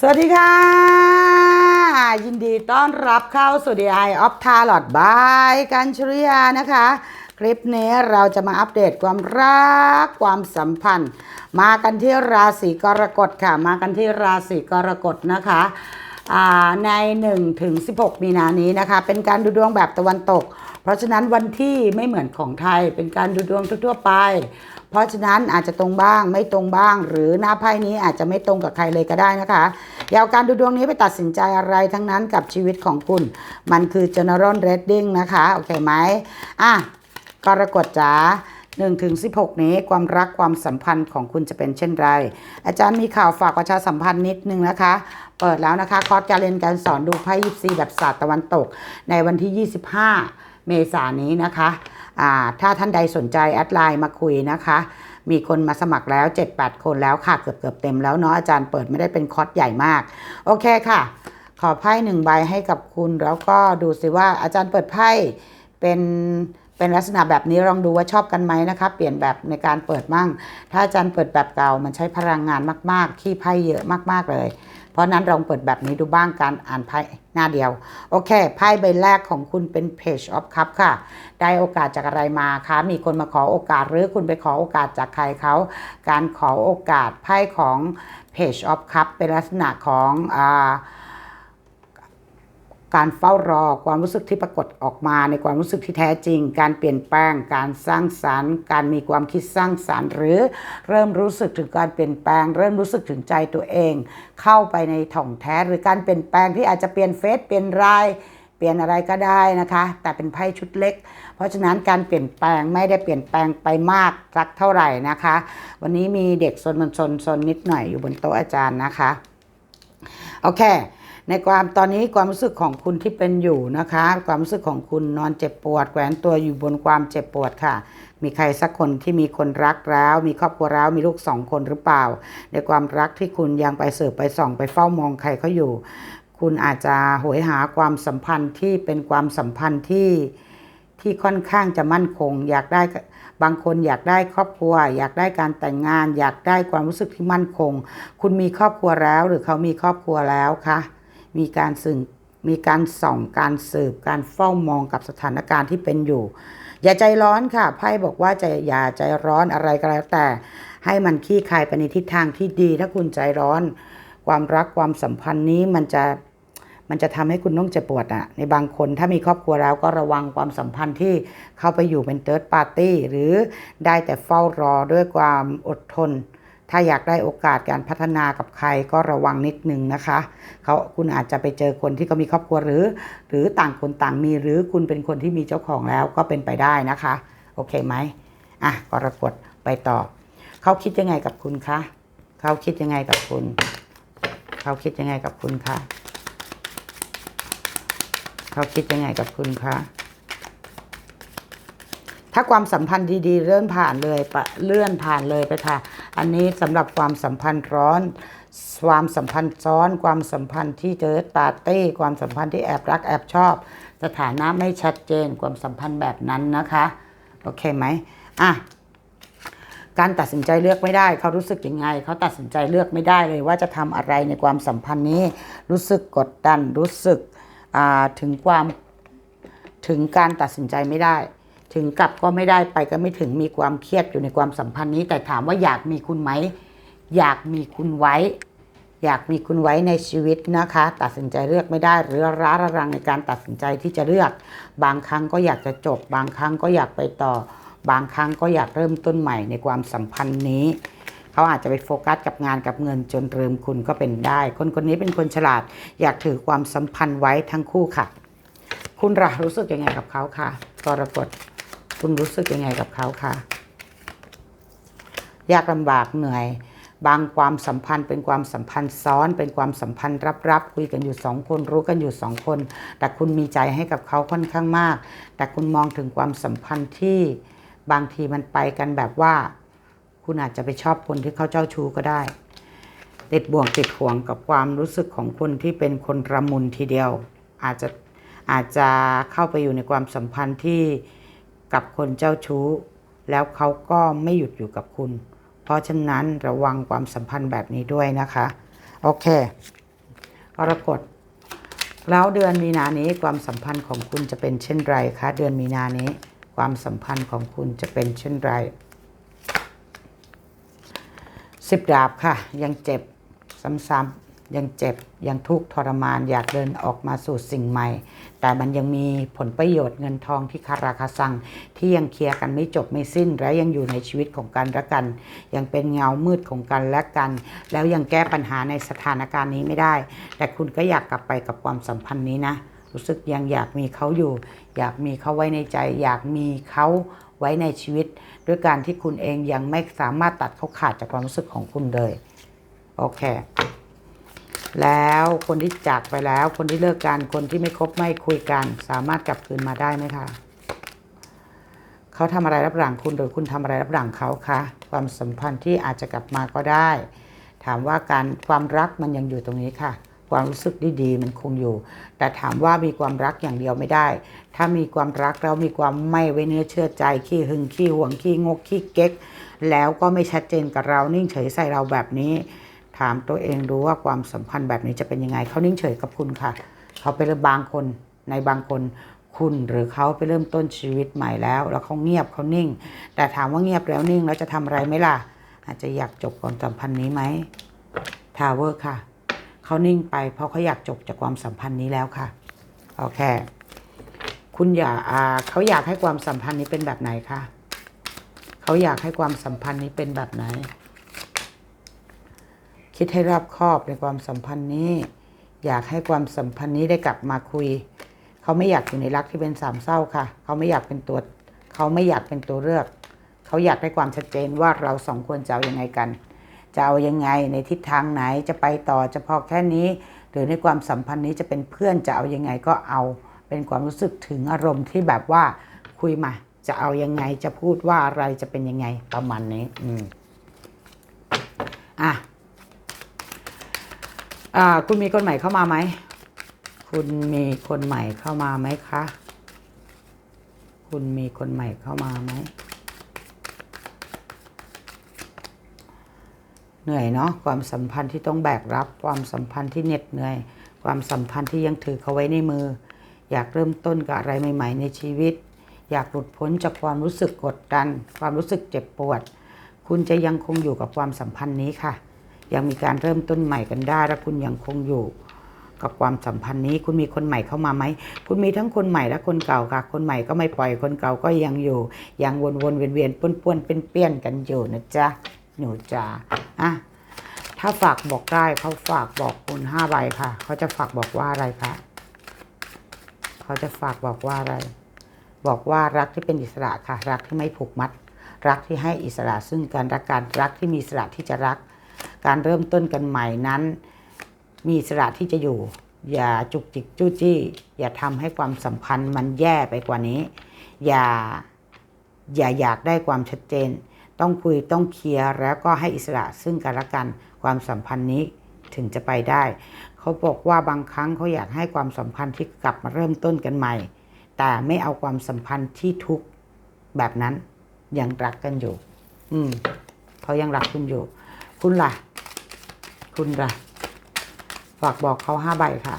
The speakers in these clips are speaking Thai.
สวัสดีค่ะ ยินดีต้อนรับเข้าสู่ The Eye of Tarot by กันชริยานะคะ คลิปนี้เราจะมาอัปเดตความรักความสัมพันธ์ มากันที่ราศีกรกฎค่ะ มากันที่ราศีกรกฎนะคะใน1ถึง16 มีนานี้นะคะ เป็นการดูดวงแบบตะวันตก เพราะฉะนั้นวันที่ไม่เหมือนของไทยเป็นการดูดวงทั่วๆไป ราะฉะนั้นอาจจะตรงบ้างไม่ตรงบ้าง หรือหน้าไพ่นี้อาจจะไม่ตรงกับใครเลยก็ได้นะคะอย่าเอาการดูดวงนี้ไปตัดสินใจอะไรทั้งนั้นกับชีวิตของคุณ มันคือ general reading นะคะโอเคไหมอะกรกฎจ๋า1ถึง16นี้ความรักความสัมพันธ์ของคุณจะเป็นเช่นไร อาจารย์มีข่าวฝากประชาสัมพันธ์นิดนึงนะคะ เปิดแล้วนะคะ คอร์สการเรียนการสอนดูไพ่ยิปซีแบบศาสตร์ตะวันตก ในวันที่ 25 เมษานี้นะคะอ่าถ้าท่านใดสนใจแอดไลน์มาคุยนะคะ มีคนมาสมัครแล้ว 7-8 คนแล้วค่ะ เกือบเกือบเต็มแล้วเนาะอาจารย์เปิดไม่ได้เป็นคอร์สใหญ่มาก โอเคค่ะ ขอไพ่หนึ่งใบให้กับคุณแล้วก็ดูสิว่าอาจารย์เปิดไพ่เป็นเป็นลักษณะแบบนี้ลองดูว่าชอบกันไหมนะคะเปลี่ยนแบบในการเปิดมั่ง ถ้าอาจารย์เปิดแบบเก่ามันใช้พลังงานมาก ๆ ขี้ไพ่เยอะมาก ๆ เลย เพราะนั้นลองเปิดแบบนี้ดูบ้างการอ่านไพ่หน้าเดียว โอเคไพ่ใบแรกของคุณเป็น Page of Cup ค่ะ ได้โอกาสจากอะไรมาคะมีคนมาขอโอกาสหรือคุณไปขอโอกาสจากใครเขาการขอโอกาสไพ่ของ Page of Cup เป็นลักษณะของอ่า การเฝ้ารอความรู้สึกที่ปรากฏออกมาในความรู้สึกที่แท้จริง การเปลี่ยนแปลง การสร้างสรรค์ การมีความคิดสร้างสรรค์ หรือเริ่มรู้สึกถึงการเปลี่ยนแปลง เริ่มรู้สึกถึงใจตัวเอง เข้าไปในถ่องแท้หรือการเปลี่ยนแปลงที่อาจจะเปลี่ยนเฟซเปลี่ยนรายเปลี่ยนอะไรก็ได้นะคะ แต่เป็นไพ่ชุดเล็ก เพราะฉะนั้นการเปลี่ยนแปลงไม่ได้เปลี่ยนแปลงไปมากสักเท่าไหร่นะคะ วันนี้มีเด็กซนมันซนซนนิดหน่อยอยู่บนโต๊ะอาจารย์นะคะ โอเค ในความตอนนี้ความรู้สึกของคุณที่เป็นอยู่นะคะ ความรู้สึกของคุณนอนเจ็บปวดแขวนตัวอยู่บนความเจ็บปวดค่ะ มีใครสักคนที่มีคนรักแล้ว มีครอบครัวแล้วมีลูกสองคนหรือเปล่า ในความรักที่คุณยังไปเสืบไปส่องไปเฝ้ามองใครเขาอยู่ คุณอาจจะโหยหาความสัมพันธ์ที่เป็นความสัมพันธ์ที่ที่ค่อนข้างจะมั่นคง อยากได้บางคนอยากได้ครอบครัว อยากได้การแต่งงาน อยากได้ความรู้สึกที่มั่นคง คุณมีครอบครัวแล้วหรือเขามีครอบครัวแล้วคะ มีการสืบมีการส่องการสืบการเฝ้ามองกับสถานการณ์ที่เป็นอยู่ อย่าใจร้อนค่ะไพ่บอกว่าจะอย่าใจร้อนอะไรก็แล้วแต่ ให้มันขี้คายไปในทิศทางที่ดี ถ้าคุณใจร้อน ความรักความสัมพันธ์นี้มันจะมันจะทำให้คุณต้องเจ็บปวดอะในบางคนถ้ามีครอบครัวแล้วก็ระวังความสัมพันธ์ที่เข้าไปอยู่เป็นเติร์ดปาร์ตี้หรือได้แต่เฝ้ารอด้วยความอดทน ถ้าอยากได้โอกาสการพัฒนากับใครก็ระวังนิดนึงนะคะเขาคุณอาจจะไปเจอคนที่เขามีครอบครัวหรือ หรือต่างคนต่างมีหรือคุณเป็นคนที่มีเจ้าของแล้วก็เป็นไปได้นะคะ โอเคไหมอะกรกฎไปต่อเขาคิดยังไงกับคุณคะเขาคิดยังไงกับคุณเขาคิดยังไงกับคุณคะเขาคิดยังไงกับคุณคะถ้าความสัมพันธ์ดีๆ เลื่อนผ่านเลยปะเลื่อนผ่านเลยไปค่ะ อันนี้สำหรับความสัมพันธ์ร้อน ความสัมพันธ์ซ้อน ความสัมพันธ์ที่เจอปาร์ตี้ ความสัมพันธ์ที่แอบรักแอบชอบ สถานะไม่ชัดเจน ความสัมพันธ์แบบนั้นนะคะ โอเคไหมอะการตัดสินใจเลือกไม่ได้ เขารู้สึกยังไง เขาตัดสินใจเลือกไม่ได้เลยว่าจะทำอะไรในความสัมพันธ์นี้ รู้สึกกดดัน รู้สึกถึงความถึงการตัดสินใจไม่ได้ ถึงกลับก็ไม่ได้ไปก็ไม่ถึงมีความเครียดอยู่ในความสัมพันธ์นี้ แต่ถามว่าอยากมีคุณไหม อยากมีคุณไว้ อยากมีคุณไว้ในชีวิตนะคะ ตัดสินใจเลือกไม่ได้หรือร้าระรังในการตัดสินใจที่จะเลือก บางครั้งก็อยากจะจบ บางครั้งก็อยากไปต่อ บางครั้งก็อยากเริ่มต้นใหม่ในความสัมพันธ์นี้เขาอาจจะไปโฟกัสกับงานกับเงินจนลืมคุณก็เป็นได้ คนคนนี้เป็นคนฉลาด อยากถือความสัมพันธ์ไว้ทั้งคู่ค่ะ คุณระรู้สึกยังไงกับเขาคะกรกฎ คุณรู้สึกยังไงกับเขาคะยากลำบากเหนื่อย บางความสัมพันธ์เป็นความสัมพันธ์ซ้อน เป็นความสัมพันธ์รับๆคุยกันอยู่สองคนรู้กันอยู่สองคน แต่คุณมีใจให้กับเขาค่อนข้างมาก แต่คุณมองถึงความสัมพันธ์ที่บางทีมันไปกันแบบว่า คุณอาจจะไปชอบคนที่เขาเจ้าชู้ก็ได้ติดบ่วงติดห่วงกับความรู้สึกของคนที่เป็นคนระมุนทีเดียว อาจจะอาจจะเข้าไปอยู่ในความสัมพันธ์ที่ กับคนเจ้าชู้ แล้วเขาก็ไม่หยุดอยู่กับคุณ เพราะฉะนั้นระวังความสัมพันธ์แบบนี้ด้วยนะคะ โอเคกรกฎแล้วเดือนมีนานี้ความสัมพันธ์ของคุณจะเป็นเช่นไรคะเดือนมีนานี้ ความสัมพันธ์ของคุณจะเป็นเช่นไรสิบดาบค่ะ ยังเจ็บซ้ำๆ ยังเจ็บยังทุกข์ทรมานอยากเดินออกมาสู่สิ่งใหม่ แต่มันยังมีผลประโยชน์เงินทองที่คาราคาซัง ที่ยังเคลียร์กันไม่จบไม่สิ้น และยังอยู่ในชีวิตของกันและกัน ยังเป็นเงามืดของกันและกัน แล้วยังแก้ปัญหาในสถานการณ์นี้ไม่ได้ แต่คุณก็อยากกลับไปกับความสัมพันธ์นี้นะ รู้สึกยังอยากมีเขาอยู่ อยากมีเขาไว้ในใจ อยากมีเขาไว้ในชีวิต ด้วยการที่คุณเองยังไม่สามารถตัดเขาขาดจากความรู้สึกของคุณเลยโอเค แล้วคนที่จากไปแล้ว คนที่เลิกกัน คนที่ไม่คบไม่คุยกัน สามารถกลับคืนมาได้ไหมคะเขาทำอะไรรับหลังคุณหรือคุณทำอะไรรับหลังเขาคะความสัมพันธ์ที่อาจจะกลับมาก็ได้ ถามว่าการความรักมันยังอยู่ตรงนี้ค่ะ ความรู้สึกดีๆมันคงอยู่ แต่ถามว่ามีความรักอย่างเดียวไม่ได้ ถ้ามีความรักแล้วมีความไม่ไว้เนื้อเชื่อใจขี้หึงขี้หวงขี้งกขี้เก๊ก แล้วก็ไม่ชัดเจนกับเรานิ่งเฉยใส่เราแบบนี้ ถามตัวเองดูว่าความสัมพันธ์แบบนี้จะเป็นยังไงเขานิ่งเฉยกับคุณค่ะ เขาไปเริ่มบางคนในบางคนคุณหรือเขาไปเริ่มต้นชีวิตใหม่แล้ว แล้วเขาเงียบเขานิ่ง แต่ถามว่าเงียบแล้วนิ่งแล้วจะทำอะไรไหมล่ะ อาจจะอยากจบความสัมพันธ์นี้ไหมทาวเวอร์ค่ะ เขานิ่งไปเพราะเขาอยากจบจากความสัมพันธ์นี้แล้วค่ะโอเคคุณอยากอ่าเขาอยากให้ความสัมพันธ์นี้เป็นแบบไหนคะเขาอยากให้ความสัมพันธ์นี้เป็นแบบไหน คิดให้รอบคอบในความสัมพันธ์นี้ อยากให้ความสัมพันธ์นี้ได้กลับมาคุย เขาไม่อยากอยู่ในรักที่เป็นสามเศร้าค่ะ เขาไม่อยากเป็นตัวเขาไม่อยากเป็นตัวเลือก เขาอยากได้ความชัดเจนว่าเราสองคนจะเอายังไงกัน จะเอายังไงในทิศทางไหนจะไปต่อจะพอแค่นี้ หรือในความสัมพันธ์นี้จะเป็นเพื่อนจะเอายังไงก็เอา เป็นความรู้สึกถึงอารมณ์ที่แบบว่าคุยมาจะเอายังไงจะพูดว่าอะไรจะเป็นยังไงประมาณนี้ อืม อะ คุณมีคนใหม่เข้ามาไหม คุณมีคนใหม่เข้ามาไหมคะ คุณมีคนใหม่เข้ามาไหม เหนื่อยเนาะ ความสัมพันธ์ที่ต้องแบกรับ ความสัมพันธ์ที่เหน็ดเหนื่อย ความสัมพันธ์ที่ยังถือเขาไว้ในมือ อยากเริ่มต้นกับอะไรใหม่ ๆ ในชีวิต อยากหลุดพ้นจากความรู้สึกกดดัน ความรู้สึกเจ็บปวด คุณจะยังคงอยู่กับความสัมพันธ์นี้ค่ะ ยังมีการเริ่มต้นใหม่กันได้ และคุณยังคงอยู่กับความสัมพันธ์นี้ คุณมีคนใหม่เข้ามาไหม คุณมีทั้งคนใหม่และคนเก่าค่ะ คนใหม่ก็ไม่ปล่อยคนเก่าก็ยังอยู่ ยังวนๆเวียนๆป้วนๆเป็นเปี้ยนกันอยู่นะจ๊ะหนูจ๋าอะถ้าฝากบอกได้เขาฝากบอกคุณห้าใบค่ะ เขาจะฝากบอกว่าอะไรคะเขาจะฝากบอกว่าอะไร บอกว่ารักที่เป็นอิสระค่ะ รักที่ไม่ผูกมัด รักที่ให้อิสระซึ่งกันและกันรักที่มีอิสระที่จะรัก การเริ่มต้นกันใหม่นั้น มีอิสระที่จะอยู่ อย่าจุกจิกจู้จี้ อย่าทำให้ความสัมพันธ์มันแย่ไปกว่านี้ อย่าอย่าอยากได้ความชัดเจน ต้องคุยต้องเคลียร์แล้วก็ให้อิสระซึ่งกันและกันความสัมพันธ์นี้ถึงจะไปได้ เขาบอกว่าบางครั้งเขาอยากให้ความสัมพันธ์ที่กลับมาเริ่มต้นกันใหม่ แต่ไม่เอาความสัมพันธ์ที่ทุกแบบนั้นยังรักกันอยู่ อืมเขายังรักคุณอยู่ คุณล่ะ คุณล่ะ ฝากบอกเขาห้าใบค่ะ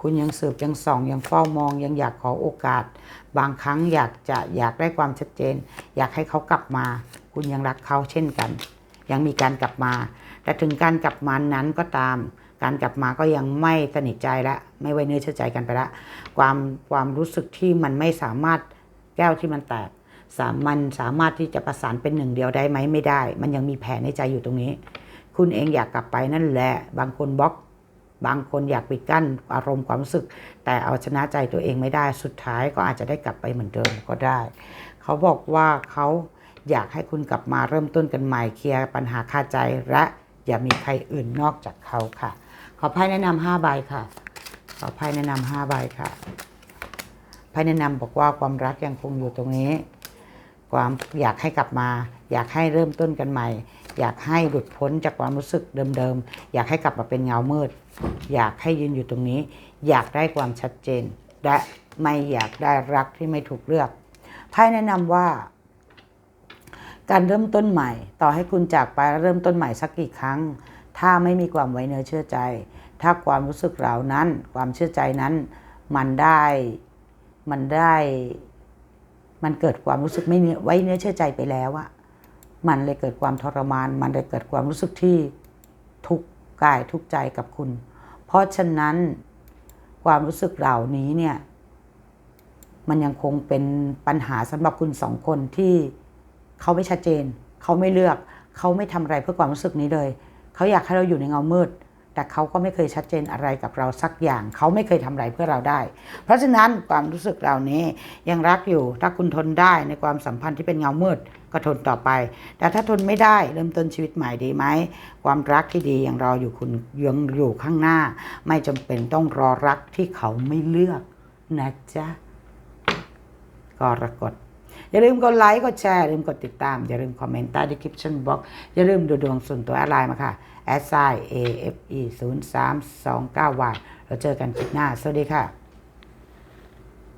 คุณยังสืบยังส่อง ยังเฝ้ามอง ยังอยากขอโอกาส บางครั้งอยากจะอยากได้ความชัดเจน อยากให้เขากลับมา คุณยังรักเขาเช่นกัน ยังมีการกลับมา แต่ถึงการกลับมานั้นก็ตาม การกลับมาก็ยังไม่สนิทใจและไม่ไว้เนื้อเชื่อใจกันไปละ ความความรู้สึกที่มันไม่สามารถแก้วที่มันแตกสามันสามารถที่จะประสานเป็นหนึ่งเดียวได้ไหมไม่ได้ มันยังมีแผลในใจอยู่ตรงนี้ คุณเองอยากกลับไปนั่นแหละ บางคนบล็อก บางคนอยากปิดกั้นอารมณ์ความรู้สึก แต่เอาชนะใจตัวเองไม่ได้สุดท้ายก็อาจจะได้กลับไปเหมือนเดิมก็ได้ เขาบอกว่าเขาอยากให้คุณกลับมาเริ่มต้นกันใหม่เคลียร์ปัญหาคาใจและอย่ามีใครอื่นนอกจากเขาค่ะ ขอไพ่แนะนำห้าใบค่ะ ขอไพ่แนะนำห้าใบค่ะไพ่แนะนำบอกว่าความรักยังคงอยู่ตรงนี้ ความอยากให้กลับมา อยากให้เริ่มต้นกันใหม่ อยากให้หลุดพ้นจากความรู้สึกเดิมๆ อยากให้กลับมาเป็นเงามืด อยากให้ยืนอยู่ตรงนี้ อยากได้ความชัดเจน และไม่อยากได้รักที่ไม่ถูกเลือกไพ่แนะนำว่า การเริ่มต้นใหม่ ต่อให้คุณจากไปเริ่มต้นใหม่สักกี่ครั้ง ถ้าไม่มีความไว้เนื้อเชื่อใจ ถ้าความรู้สึกเหล่านั้น ความเชื่อใจนั้น มันได้มันได้ มันเกิดความรู้สึกไม่ไว้เนื้อเชื่อใจไปแล้วอะ มันเลยเกิดความทรมาน มันเลยเกิดความรู้สึกที่ทุกข์กายทุกใจกับคุณ เพราะฉะนั้นความรู้สึกเหล่านี้เนี่ยมันยังคงเป็นปัญหาสำหรับคุณสองคนที่เขาไม่ชัดเจน เขาไม่เลือก เขาไม่ทำอะไรเพื่อความรู้สึกนี้เลย เขาอยากให้เราอยู่ในเงามืด แต่เขาก็ไม่เคยชัดเจนอะไรกับเราสักอย่าง เขาไม่เคยทำอะไรเพื่อเราได้ เพราะฉะนั้นความรู้สึกเหล่านี้ยังรักอยู่ถ้าคุณทนได้ในความสัมพันธ์ที่เป็นเงามืดก็ทนต่อไป แต่ถ้าทนไม่ได้เริ่มต้นชีวิตใหม่ดีไหม ความรักที่ดียังรออยู่คุณยังอยู่ข้างหน้า ไม่จำเป็นต้องรอรักที่เขาไม่เลือกนะจ๊ะกรกฎอย่าลืมกดไลค์กดแชร์อย่าลืมกดติดตาม อย่าลืมคอมเมนต์ใต้ description box อย่าลืมดูดวงส่วนตัวอะไรมาค่ะ s i a f e 0 3 2 9 y เราเจอกันคลิปหน้า สวัสดีค่ะ